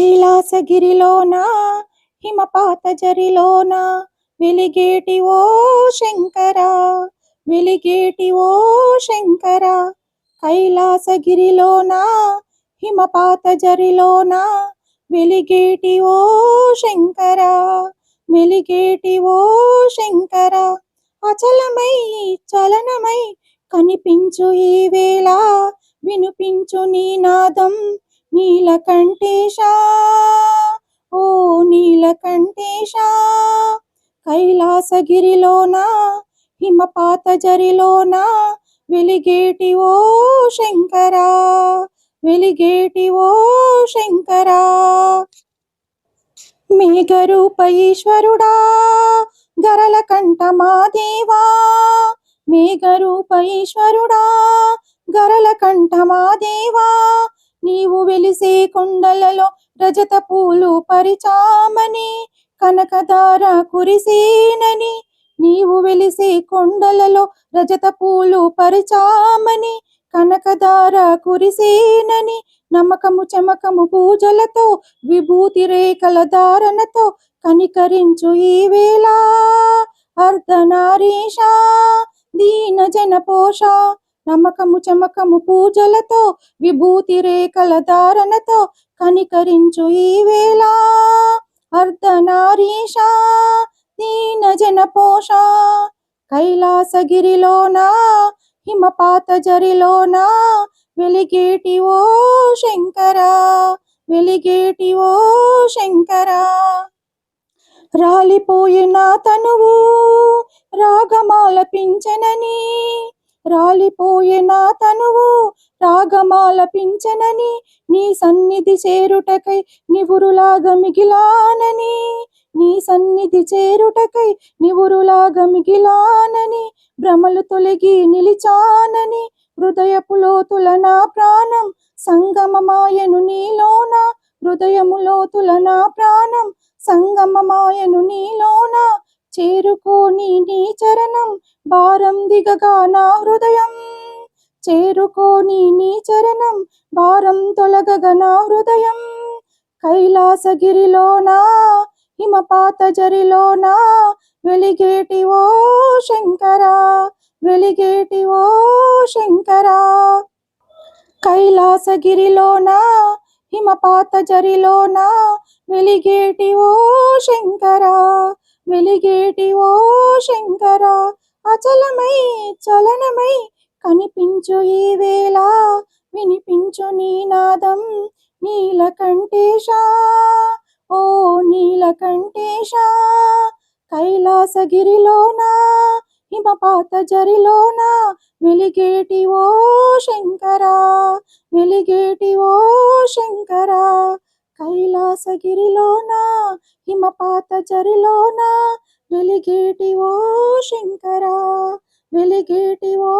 కైలాసగిరిలోన హిమపాత జరిలోన వెలిగేటి ఓ శంకర వెలిగేటి ఓ శంకర కైలాసగిరిలోన హిమపాత జరిలోన వెలిగేటి ఓ శంకర వెలిగేటి ఓ శంకర అచలమై చలనమై కనిపించు ఈ వేళ వినిపించు నీ నాదం నీలకంఠేశా ఓ నీలకంఠేశా కైలాసగిరిలోన హిమపాత జరిలోన వెలిగేటి ఓ శంకరా వెలిగేటి ఓ శంకరా. మేఘరూప ఈశ్వరుడా గరల కంఠ మా దేవా మేఘరూప ఈశ్వరుడా గరల కంఠ మా దేవా నీవు వెలిసే కొండలలో రజత పూలు పరిచామని కనకదార కురిసేనని నీవు వెలిసే కొండలలో రజత పూలు పరిచామని కనకదార కురిసేనని నమ్మకము చమకము పూజలతో విభూతి రేఖల ధారణతో కనికరించు ఈ వేళ. అర్ధనారీష దీన జన పోష నమ్మకము చమకము పూజలతో విభూతి రేఖల ధారణతో కనికరించు ఈ వేళ. అర్ధనారీష దీన జన పోష కైలాసగిరిలోన హిమపాత జరిలోనా వెలిగేటి ఓ శంకర వెలిగేటి ఓ శంకర. రాలిపోయిన తనువు రాగమాలపించనని రాలిపోయిన తనువు రాగమాలపించనని నీ సన్నిధి చేరుటకై నివురులాగా మిగిలానని నీ సన్నిధి చేరుటకై నివురులాగా మిగిలానని భ్రమలు తొలగి నిలిచానని హృదయపు లోతుల నా ప్రాణం సంగమమాయను నీలోన హృదయము లోతుల నా ప్రాణం సంగమమాయను నీలోన చేరుకోని నీ చరణం భారం దిగగా నా హృదయం. చేరుకోని నీ చరణం భారం తొలగగా నా హృదయం. కైలాసగిరిలోనా హిమపాత జరిలోనా వెలిగేటి ఓ శంకరా వెలిగేటి ఓ శంకరా. కైలాసగిరిలోనా హిమపాత జరిలోనా వెలిగేటి ఓ శంకరా. వెలిగేటి ఓ శంకర అచలమై చలనమై కనిపించు ఈ వేళ. వినిపించు నీ నాదం నీలకంఠేశ. ఓ నీలకంఠేశ కైలాసగిరిలోన హిమపాత జరిలోన వెలిగేటి ఓ శంకర వెలిగేటి ఓ శంకర. కైలాసగిరిలోన హిమపాత జరిలోన వెలిగేటి ఓ శంకరా వెలిగేటి ఓ